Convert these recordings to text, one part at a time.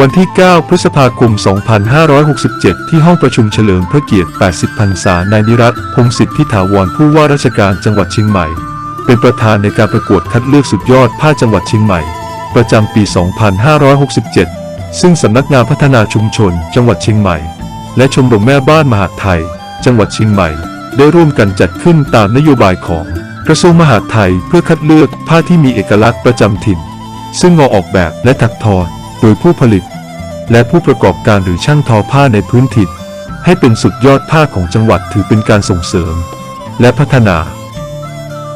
วันที่ 9 พฤษภาคม 2567 ที่ห้องประชุมเฉลิมพระเกียรติ 80 พรรษานายนิรัตพงศิษฐ์ทิถาวรผู้ว่าราชการจังหวัดเชียงใหม่ เป็นประธานในการประกวดคัดเลือกสุดยอดผ้าจังหวัดเชียงใหม่ ประจำปี 2567 ซึ่งสำนักงานพัฒนาชุมชน จังหวัดเชียงใหม่ และชมรมแม่บ้านมหาดไทย จังหวัดเชียงใหม่ ได้ร่วมกันจัดขึ้นตามนโยบายของกระทรวงมหาดไทยเพื่อคัดเลือกผ้าที่มีเอกลักษณ์ประจำถิ่น ซึ่งงอออกแบบและถักทอ โดยผู้ผลิต และผู้ประกอบการหรือช่างทอผ้าในพื้นถิ่นให้เป็นสุดยอดผ้าของจังหวัดถือเป็นการส่งเสริม และพัฒนา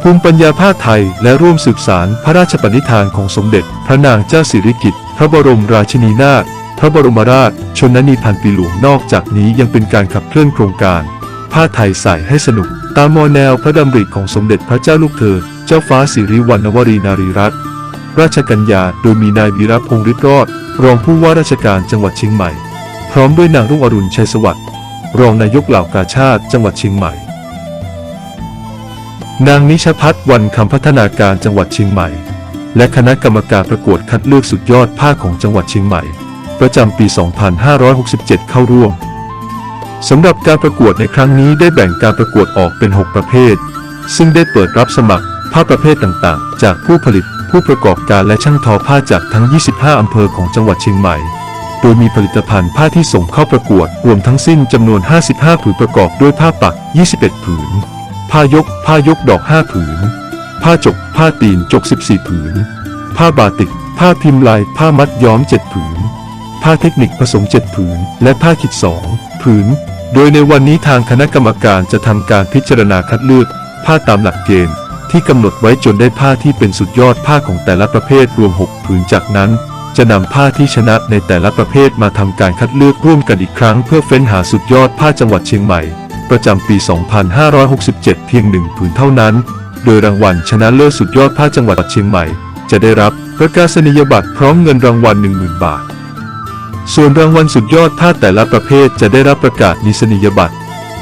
ภูมิปัญญาผ้าไทยและร่วมสืบสารพระราชปณิธานของสมเด็จ พระนางเจ้าสิริกิติ์พระบรมราชินีนาถพระบรมราชชนนีพันปีหลวงนอกจากนี้ยังเป็นการขับเคลื่อนโครงการ ผ้าไทยใส่ให้สนุก ตามมอแนวพระดำริของสมเด็จพระเจ้าลูกเธอ เจ้าฟ้าสิริวัณวรีนารีรัตน์ ราชกัญญา โดยมีนายวีระพงษ์ฤทธิ์รอด รองผู้ว่าราชการจังหวัดเชียงใหม่ พร้อมด้วยนางรุ่งอรุณชัยสวัสดิ์รองนายกเหล่ากาชาติจังหวัดเชียงใหม่ นางนิชพัฒน์วันคำพัฒนาการจังหวัดเชียงใหม่ และคณะกรรมการประกวดคัดเลือกสุดยอดผ้าของจังหวัดเชียงใหม่ ประจำปี 2567 เข้าร่วมสำหรับการประกวดในครั้งนี้ได้แบ่งการประกวดออกเป็น 6 ประเภท ซึ่งได้เปิดรับสมัครผ้าประเภทต่างๆ จากผู้ผลิต ผู้ประกอบการและช่างทอผ้าจากทั้ง 25 อำเภอของจังหวัดเชียงใหม่ โดยมีผลิตภัณฑ์ผ้าที่ส่งเข้าประกวด รวมทั้งสิ้นจำนวน 55 ผืนประกอบด้วยผ้าปัก 21 ผืน ผ้ายก ผ้ายกดอก 5 ผืน ผ้าจก ผ้าตีนจก 14 ผืน ผ้าบาติก ผ้าพิมพ์ลาย ผ้ามัดย้อม 7 ผืน ผ้าเทคนิคผสม 7 ผืน และผ้าขิด 2 ผืน โดยในวันนี้ทางคณะกรรมการจะทำการพิจารณาคัดเลือกผ้าตามหลักเกณฑ์ ที่กำหนดไว้จนได้ผ้าที่เป็นสุดยอดผ้าของแต่ละประเภทรวม 6 ผืนจากนั้น จะนำผ้าที่ชนะในแต่ละประเภทมาทำการคัดเลือกร่วมกันอีกครั้ง เพื่อเฟ้นหาสุดยอดผ้าจังหวัดเชียงใหม่ ประจำปี 2567 เพียงหนึ่งผืนเท่านั้น โดยรางวัลชนะเลิศสุดยอดผ้าจังหวัดเชียงใหม่ จะได้รับประกาศนียบัตรพร้อมเงินรางวัล 10,000 บาท ส่วนรางวัลสุดยอดผ้าแต่ละประเภทจะได้รับประกาศนิสนียบัตร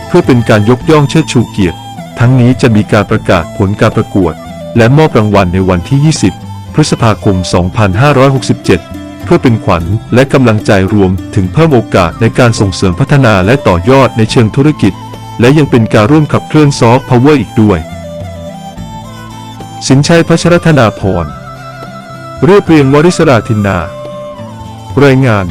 เพื่อเป็นการยกย่องเชิดชูเกียรติ ทั้งนี้จะมีการประกาศผลการประกวด และมอบรางวัลในวันที่ 20 พฤษภาคม 2567 เพื่อเป็นขวัญและกำลังใจรวมถึงเพิ่มโอกาสในการส่งเสริมพัฒนาและต่อยอดในเชิงธุรกิจ และยังเป็นการร่วมขับเคลื่อนซอฟต์พาวเวอร์อีกด้วย สินชัยพัชรธนาพรเรียบเรียงวริศราธินนา รายงาน